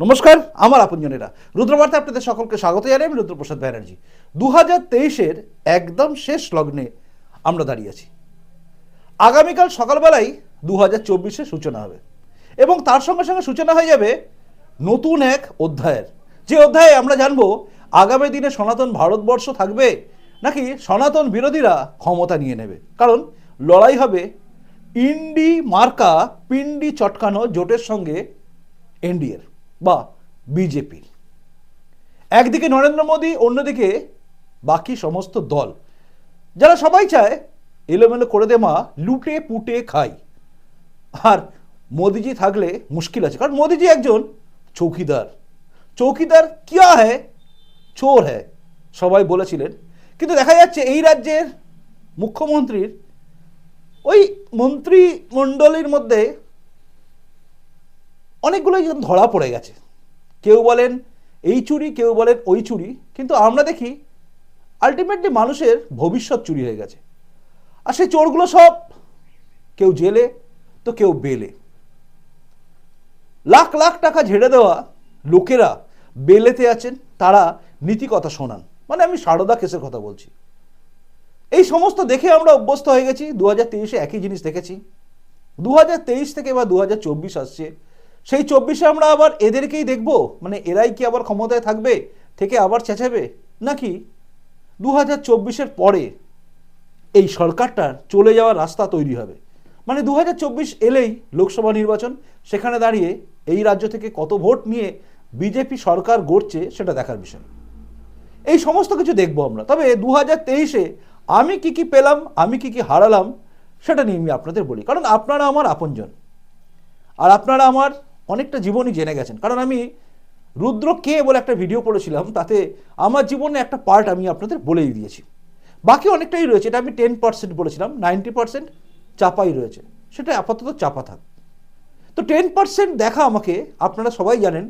নমস্কার, আমার আপনজনেরা। রুদ্রবার্তা আপনাদের সকলকে স্বাগত জানাই আমি রুদ্রপ্রসাদ ব্যানার্জি। দু হাজার তেইশের একদম শেষ লগ্নে আমরা দাঁড়িয়ে আছি। আগামীকাল সকালবেলায় দু হাজার চব্বিশের সূচনা হবে এবং তার সঙ্গে সঙ্গে সূচনা হয়ে যাবে নতুন এক অধ্যায়ের। যে অধ্যায়ে আমরা জানব, আগামী দিনে সনাতন ভারতবর্ষ থাকবে নাকি সনাতন বিরোধীরা ক্ষমতা নিয়ে নেবে। কারণ লড়াই হবে ইন্ডি মার্কা পিন্ডি চটকানো জোটের সঙ্গে এনডিএর। বা বিজেপির একদিকে নরেন্দ্র মোদী, অন্যদিকে বাকি সমস্ত দল। যারা সবাই চায় এলোমেলো করে দে মা, লুটে পুটে খাই। আর মোদিজি থাকলে মুশকিল আছে। কারণ মোদিজি একজন চৌকিদার। চৌকিদার কিয়া হ্যায়? চোর হ্যায়, সবাই বলেছিলেন। কিন্তু দেখা যাচ্ছে এই রাজ্যের মুখ্যমন্ত্রীর ওই মন্ত্রিমণ্ডলীর মধ্যে অনেকগুলোই ধরা পড়ে গেছে। কেউ বলেন এই চুরি, কেউ বলেন ওই চুরি, কিন্তু আমরা দেখি আলটিমেটলি মানুষের ভবিষ্যৎ চুরি হয়ে গেছে। আর সেই চোরগুলো সব কেউ জেলে, তো কেউ বেলে। লাখ লাখ টাকা ঝেড়ে দেওয়া লোকেরা বেলেতে আছেন, তারা নীতি কথা শোনান। মানে আমি সারদা কেসের কথা বলছি। এই সমস্ত দেখে আমরা অভ্যস্ত হয়ে গেছি দু হাজার তেইশে একই জিনিস দেখেছি। দু হাজার তেইশ থেকে বা দু হাজার চব্বিশ আসছে সেই চব্বিশে আমরা আবার এদেরকেই দেখব? মানে এরাই কি আবার ক্ষমতায় থাকবে? থেকে আবার চেঁচাবে? নাকি দু হাজার চব্বিশের পরে এই সরকারটার চলে যাওয়ার রাস্তা তৈরি হবে? মানে দু হাজার চব্বিশ এলেই লোকসভা নির্বাচন, সেখানে দাঁড়িয়ে এই রাজ্য থেকে কত ভোট নিয়ে বিজেপি সরকার গড়ছে সেটা দেখার বিষয়। এই সমস্ত কিছু দেখব আমরা। তবে দু হাজার তেইশে আমি কি কি পেলাম, আমি কি কি হারালাম, সেটা নিয়ে আমি আপনাদের বলি। কারণ আপনারা আমার আপনজন। আর আপনারা আমার অনেকটা জীবনই জেনে গেছেন। কারণ আমি রুদ্র কে বলে একটা ভিডিও করেছিলাম তাতে আমার জীবনে একটা পার্ট আমি আপনাদের বলেই দিয়েছি। বাকি অনেকটাই রয়েছে, এটা আমি টেন পার্সেন্ট বলেছিলাম নাইনটি পার্সেন্ট চাপাই রয়েছে। সেটা আপাতত চাপা থাক। তো টেন পার্সেন্ট দেখা আমাকে, আপনারা সবাই জানেন,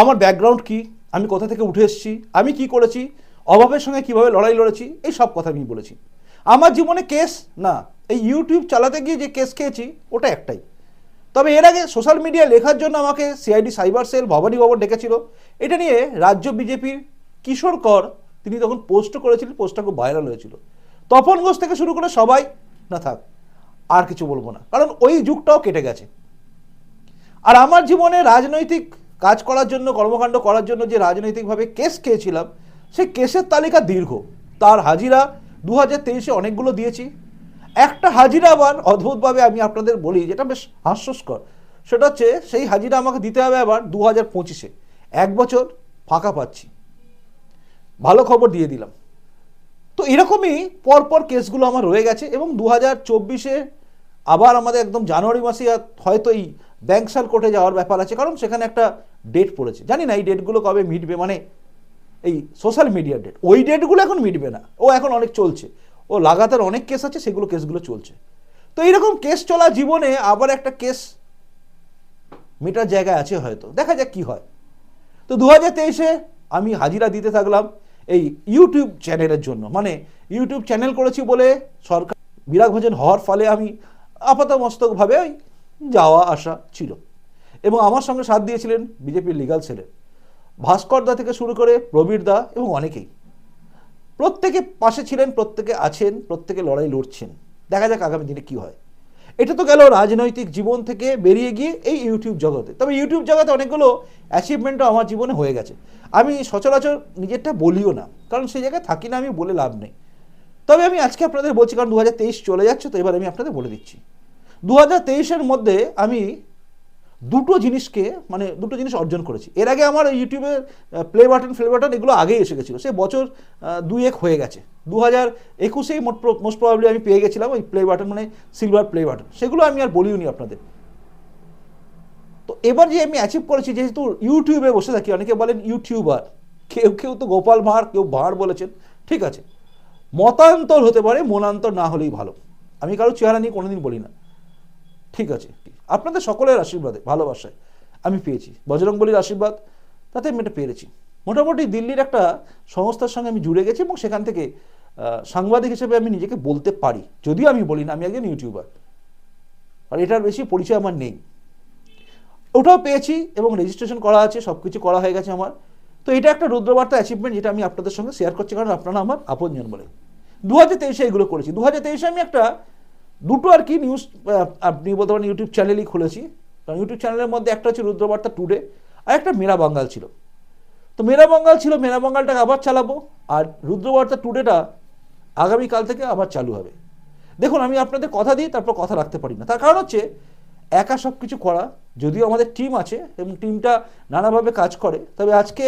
আমার ব্যাকগ্রাউন্ড কি, আমি কোথা থেকে উঠে এসেছি, আমি কি করেছি, অভাবের সঙ্গে কীভাবে লড়াই লড়েছি, এই সব কথা আমি বলেছি। আমার জীবনে কেস না, এই ইউটিউব চালাতে গিয়ে যে কেস খেয়েছি, ওটা একটাই। তবে এর আগে সোশ্যাল মিডিয়া লেখার জন্য আমাকে সিআইডি সাইবার সেল ভবানী বাবর ডেকেছিল। এটা নিয়ে রাজ্য বিজেপির কিশোর কর, তিনি তখন পোস্ট করেছিলেন, পোস্টটা খুব ভাইরাল হয়েছিল। তপন ঘোষ থেকে শুরু করে সবাই, না থাক, আর কিছু বলব না। কারণ ওই যুগটাও কেটে গেছে। আর আমার জীবনে রাজনৈতিক কাজ করার জন্য, কর্মকাণ্ড করার জন্য যে রাজনৈতিকভাবে কেস খেয়েছিলাম, সেই কেসের তালিকা দীর্ঘ। তার হাজিরা দু হাজার তেইশে অনেকগুলো দিয়েছি। একটা হাজিরা আবার অদ্ভুতভাবে আমি আপনাদের বলি, যেটা বেশ হাস্যস্কর। সেটা হচ্ছে, সেই হাজিরা আমাকে দিতে হবে আবার দু হাজার পঁচিশে। এক বছর ফাঁকা পাচ্ছি। ভালো খবর দিয়ে দিলাম। তো এরকমই পরপর কেসগুলো আমার রয়ে গেছে এবং দু হাজার চব্বিশে আবার আমাদের একদম জানুয়ারি মাসে হয়তো এই ব্যাংকসাল কোর্টে যাওয়ার ব্যাপার আছে, কারণ সেখানে একটা ডেট পড়েছে। জানি না এই ডেটগুলো কবে মিটবে মানে এই সোশ্যাল মিডিয়ার ডেট। ওই ডেটগুলো এখন মিটবে না। ও এখন অনেক চলছে। ও লাগাতার অনেক কেস আছে, সেগুলো কেসগুলো চলছে। তো এইরকম কেস চলা জীবনে আবার একটা কেস মেটার জায়গায় আছে হয়তো। দেখা যাক কি হয়। তো দু হাজার তেইশে আমি হাজিরা দিতে থাকলাম এই ইউটিউব চ্যানেলের জন্য। মানে ইউটিউব চ্যানেল করেছি বলে সরকার বিরাগ ভোজন হওয়ার ফলে আমি আপাতমস্তকভাবে ওই যাওয়া আসা ছিল। এবং আমার সঙ্গে সাথ দিয়েছিলেন বিজেপির লিগাল সেলের ভাস্কর দা থেকে শুরু করে প্রবীর দা এবং অনেকেই। প্রত্যেকে পাশে ছিলেন, প্রত্যেকে আছেন, প্রত্যেকে লড়াই লড়ছেন। দেখা যাক আগামী দিনে কি হয়। এটা তো গেল রাজনৈতিক জীবন থেকে বেরিয়ে গিয়ে এই ইউটিউব জগতে। তবে ইউটিউব জগতে অনেকগুলো অ্যাচিভমেন্টও আমার জীবনে হয়ে গেছে। আমি সচরাচর নিজেরটা বলিও না, কারণ সেই জায়গায় থাকি না, আমি বলে লাভ নেই। তবে আমি আজকে আপনাদের বলছি, কারণ দু হাজার তেইশ চলে যাচ্ছে, তো এবার আমি আপনাদের বলে দিচ্ছি। দু মধ্যে আমি দুটো জিনিসকে মানে দুটো জিনিস অর্জন করেছি। এর আগে আমার ইউটিউবে প্লে বাটন ফ্লে বাটন এগুলো আগেই এসে গেছিল। সে বছর দুই এক হয়ে গেছে। দু হাজার একুশেই মোস্ট প্রবাবলি আমি পেয়ে গেছিলাম ওই প্লে বাটন মানে সিলভার প্লে বাটন সেগুলো আমি আর বলিও নি আপনাদের। তো এবার যে আমি অ্যাচিভ করেছি, যেহেতু ইউটিউবে বসে থাকি, অনেকে বলেন ইউটিউবার কেউ কেউ তো গোপাল ভাঁড়, কেউ ভাঁড় বলেছেন। ঠিক আছে। মতান্তর হতে পারে, মনান্তর না হলেই ভালো। আমি কারও চেহারা নিয়ে কোনোদিন বলি না। ঠিক আছে। আপনাদের সকলের আশীর্বাদে, ভালোবাসায় আমি পেয়েছি। বজরংবলির আশীর্বাদ, তাতে আমি এটা পেরেছি। মোটামুটি দিল্লির একটা সংস্থার সঙ্গে আমি জুড়ে গেছি এবং সেখান থেকে সাংবাদিক হিসেবে আমি নিজেকে বলতে পারি। যদিও আমি বলি না আমি একজন ইউটিউবার। আর এটার বেশি পরিচয় আমার নেই। ওটাও পেয়েছি এবং রেজিস্ট্রেশন করা আছে সব কিছু করা হয়ে গেছে আমার। তো এটা একটা রুদ্রবার্তা অ্যাচিভমেন্ট যেটা আমি আপনাদের সঙ্গে শেয়ার করছি, কারণ আপনারা আমার আপনজন বলে। দু হাজার তেইশে এগুলো করেছি। দু হাজার তেইশে আমি একটা দুটো আর কি নিউজ আপনি বলতে পারেন ইউটিউব চ্যানেলই খুলেছি। কারণ ইউটিউব চ্যানেলের মধ্যে একটা হচ্ছে রুদ্রবার্তা টুডে আর একটা মেরা বাঙ্গাল ছিল। তো মেরা বাঙ্গাল ছিল, মেরা বাঙ্গালটাকে আবার চালাবো আর রুদ্রবার্তা টুডেটা আগামীকাল থেকে আবার চালু হবে। দেখুন, আমি আপনাদের কথা দিই তারপর কথা রাখতে পারি না। তার কারণ হচ্ছে একা সব কিছু করা, যদিও আমাদের টিম আছে এবং টিমটা নানাভাবে কাজ করে, তবে আজকে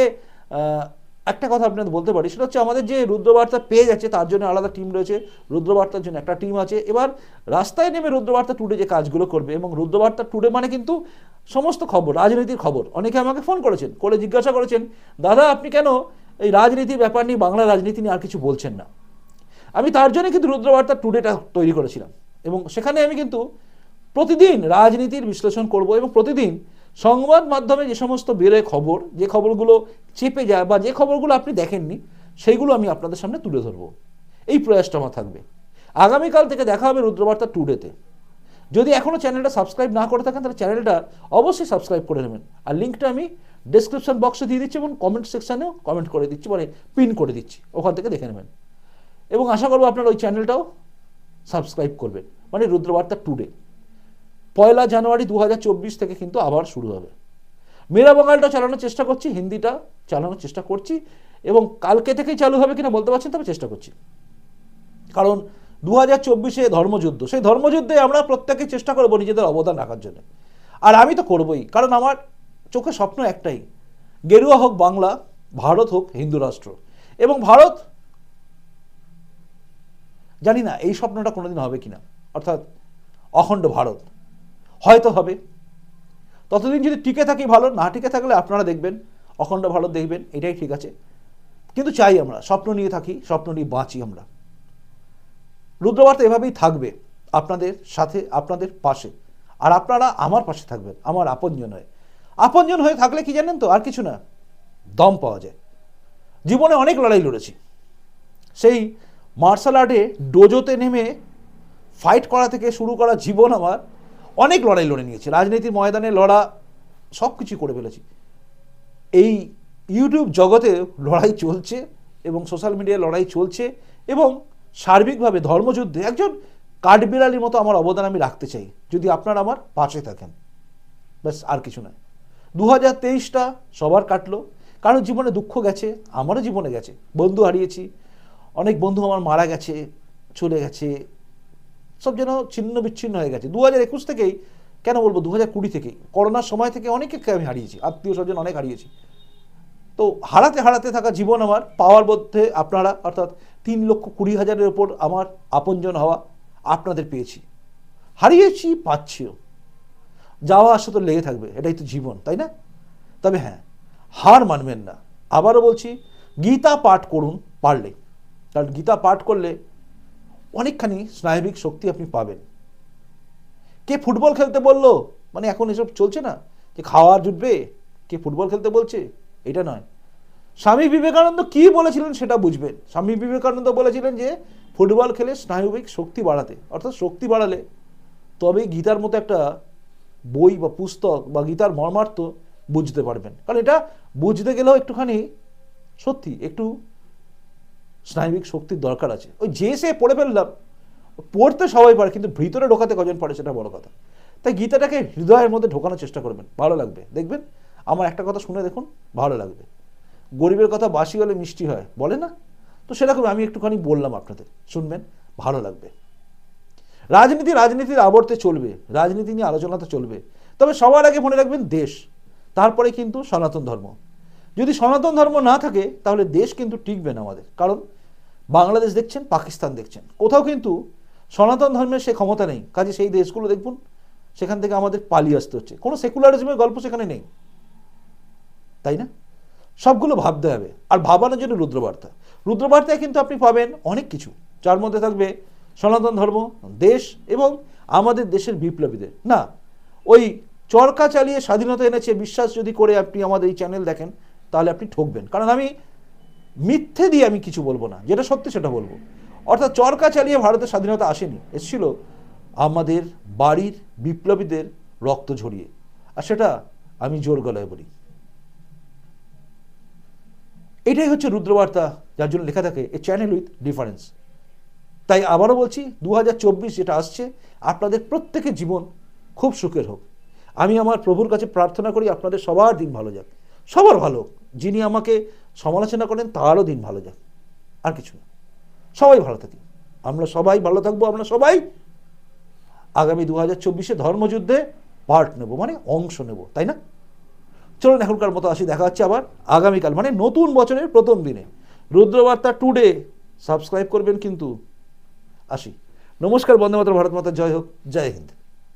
একটা কথা আপনাদের বলতে পারি, সেটা হচ্ছে আমাদের যে রুদ্রবার্তা পেয়ে যাচ্ছে, তার জন্য আলাদা টিম রয়েছে। রুদ্রবার্তার জন্য একটা টিম আছে। এবার রাস্তায় নেমে রুদ্রবার্তা টুডে যে কাজগুলো করবে, এবং রুদ্রবার্তা টুডে মানে কিন্তু সমস্ত খবর, রাজনীতির খবর। অনেকে আমাকে ফোন করেছেন, করে জিজ্ঞাসা করেছেন, দাদা, আপনি কেন এই রাজনীতির ব্যাপার নিয়ে, বাংলা রাজনীতি নিয়ে আর কিছু বলছেন না? আমি তার জন্য কিন্তু রুদ্রবার্তা টুডেটা তৈরি করেছিলাম। এবং সেখানে আমি কিন্তু প্রতিদিন রাজনীতির বিশ্লেষণ করব এবং প্রতিদিন সংবাদ মাধ্যমে যে সমস্ত বেরোয় খবর, যে খবরগুলো চেপে যায় বা যে খবরগুলো আপনি দেখেননি, সেইগুলো আমি আপনাদের সামনে তুলে ধরবো। এই প্রয়াসটা আমার থাকবে। আগামীকাল থেকে দেখা হবে রুদ্রবার্তা টুডেতে। যদি এখনও চ্যানেলটা সাবস্ক্রাইব না করে থাকেন, তাহলে চ্যানেলটা অবশ্যই সাবস্ক্রাইব করে নেবেন। আর লিঙ্কটা আমি ডেসক্রিপশন বক্সে দিয়ে দিচ্ছি এবং কমেন্ট সেকশানেও কমেন্ট করে দিচ্ছি মানে পিন করে দিচ্ছি। ওখান থেকে দেখে নেবেন। এবং আশা করব আপনারা ওই চ্যানেলটাও সাবস্ক্রাইব করবেন মানে রুদ্রবার্তা টুডে। পয়লা জানুয়ারি দু হাজার চব্বিশ থেকে কিন্তু আবার শুরু হবে। মেরা বাঙালটা চালানোর চেষ্টা করছি, হিন্দিটা চালানোর চেষ্টা করছি, এবং কালকে থেকেই চালু হবে কিনা বলতে পারছেন তবে চেষ্টা করছি। কারণ দু হাজার চব্বিশে ধর্মযুদ্ধ, সেই ধর্মযুদ্ধে আমরা প্রত্যেকে চেষ্টা করব নিজেদের অবদান রাখার জন্য। আর আমি তো করবই, কারণ আমার চোখে স্বপ্ন একটাই, গেরুয়া হোক বাংলা, ভারত হোক হিন্দু রাষ্ট্র। এবং ভারত, জানি না এই স্বপ্নটা কোনোদিন হবে কিনা, অর্থাৎ অখণ্ড ভারত। হয়তো হবে। ততদিন যদি টিকে থাকি ভালো, না টিকে থাকলে আপনারা দেখবেন, অখণ্ড ভারত দেখবেন, এটাই ঠিক আছে। কিন্তু চাই আমরা, স্বপ্ন নিয়ে থাকি, স্বপ্ন নিয়ে বাঁচি আমরা। রুদ্রবার্তা এভাবেই থাকবে আপনাদের সাথে, আপনাদের পাশে। আর আপনারা আমার পাশে থাকবেন, আমার আপনজন হয়ে। আপনজন হয়ে থাকলে কি জানেন তো, আর কিছু না, দম পাওয়া যায়। জীবনে অনেক লড়াই লড়েছি। সেই মার্শাল আর্টে ডোজোতে নেমে ফাইট করা থেকে শুরু করা জীবন আমার অনেক লড়াই লড়ে নিয়েছি। রাজনীতির ময়দানে লড়া সব কিছু করে ফেলেছি। এই ইউটিউব জগতে লড়াই চলছে এবং সোশ্যাল মিডিয়ায় লড়াই চলছে এবং সার্বিকভাবে ধর্মযুদ্ধে একজন কাঠবিড়ালির মতো আমার অবদান আমি রাখতে চাই। যদি আপনারা আমার পাশে থাকেন, ব্যাস আর কিছু নয়। দু হাজার তেইশটা সবার কাটলো। কারণ জীবনে দুঃখ গেছে, আমারও জীবনে গেছে। বন্ধু হারিয়েছি, অনেক বন্ধু আমার মারা গেছে, চলে গেছে সব যেন ছিন্ন বিচ্ছিন্ন হয়ে গেছে। দু হাজার একুশ থেকেই, কেন বলব দু হাজার কুড়ি থেকেই, করোনার সময় থেকে অনেকে আমি হারিয়েছি, আত্মীয় স্বজন অনেক হারিয়েছি। তো হারাতে হারাতে থাকা জীবন আমার, পাওয়ার মধ্যে আপনারা, অর্থাৎ তিন লক্ষ কুড়ি হাজারের ওপর আমার আপনজন হওয়া আপনাদের পেয়েছি। হারিয়েছি পাচ্ছিও যাওয়া আসা তো লেগে থাকবে, এটাই তো জীবন, তাই না? তবে হ্যাঁ হার মানবেন না। আবারও বলছি, গীতা পাঠ করুন পারলে। কারণ গীতা পাঠ করলে অনেকখানি স্নায়বিক শক্তি আপনি পাবেন। কে ফুটবল খেলতে বলল? মানে এখন এসব চলছে না? যে খাওয়ার জুটবে? কে ফুটবল খেলতে বলছে? এটা নয়। স্বামী বিবেকানন্দ কি বলেছিলেন সেটা বুঝবেন। স্বামী বিবেকানন্দ বলেছিলেন যে, ফুটবল খেলে স্নায়বিক শক্তি বাড়াতে। অর্থাৎ শক্তি বাড়ালে তবেই গীতার মতো একটা বই বা পুস্তক বা গীতার মর্মার্থ বুঝতে পারবেন। কারণ এটা বুঝতে গেলেও একটুখানি সত্যি, একটু স্নায়বিক শক্তির দরকার আছে। ওই যে সে পড়ে ফেললাম, পড়তে সবাই পারে, কিন্তু ভিতরে ঢোকাতে কজন পারে সেটা বড় কথা। তাই গীতাটাকে হৃদয়ের মধ্যে ঢোকানোর চেষ্টা করবেন, ভালো লাগবে। দেখবেন, আমার একটা কথা শুনে দেখুন, ভালো লাগবে। গরিবের কথা বাসি হলে মিষ্টি হয়, বলে না? তো সেরকম আমি একটুখানি বললাম আপনাদের, শুনবেন, ভালো লাগবে। রাজনীতি রাজনীতির আবর্তে চলবে, রাজনীতি নিয়ে আলোচনা তো চলবে। তবে সবার আগে মনে রাখবেন দেশ, তারপরে কিন্তু সনাতন ধর্ম। যদি সনাতন ধর্ম না থাকে, তাহলে দেশ কিন্তু টিকবে না আমাদের। কারণ বাংলাদেশ দেখছেন, পাকিস্তান দেখছেন। কোথাও কিন্তু সনাতন ধর্মের সে ক্ষমতা নেই। কাজে সেই দেশগুলো দেখুন, সেখান থেকে আমাদের পালিয়ে আসতে হচ্ছে। কোনো সেকুলারিজমের গল্প সেখানে নেই। তাই না? সবগুলো ভাবতে হবে। আর ভাবানোর জন্য রুদ্রবার্তা। রুদ্রবার্তায় কিন্তু আপনি পাবেন অনেক কিছু। যার মধ্যে থাকবে সনাতন ধর্ম, দেশ এবং আমাদের দেশের বিপ্লবীদের। না, ওই চরকা চালিয়ে স্বাধীনতা এনেছে, বিশ্বাস যদি করে আপনি আমাদের এই চ্যানেল দেখেন তাহলে আপনি ঠকবেন। কারণ আমি মিথ্যে দিয়ে আমি কিছু বলব না। যেটা সত্যি সেটা বলব। অর্থাৎ চরকা চালিয়ে ভারতের স্বাধীনতা আসেনি। এসেছিল আমাদের বাড়ির বিপ্লবীদের রক্ত ঝরিয়ে। আর সেটা আমি জোর গলায় বলি। এটাই হচ্ছে রুদ্রবার্তা, যার জন্য লেখা থাকে এ চ্যানেল উইথ ডিফারেন্স তাই আবারও বলছি দু যেটা আসছে, আপনাদের প্রত্যেকের জীবন খুব সুখের হোক। আমি আমার প্রভুর কাছে প্রার্থনা করি, আপনাদের সবার দিন ভালো যাক। সবার ভালো হোক। যিনি আমাকে সমালোচনা করেন, তারও দিন ভালো যাক। আর কিছু না। সবাই ভালো থাকি আমরা সবাই ভালো থাকব, আমরা সবাই আগামী দু হাজার চব্বিশে ধর্মযুদ্ধে পার্ট নেব মানে অংশ নেব, তাই না? চলুন এখনকার মতো আসি, দেখা হচ্ছে আবার আগামীকাল মানে নতুন বছরের প্রথম দিনে। রুদ্রবার্তা টুডে, সাবস্ক্রাইব করবেন কিন্তু। আসি। নমস্কার, বন্দে মাতর ভারত মাতা, জয় হোক, জয় হিন্দ।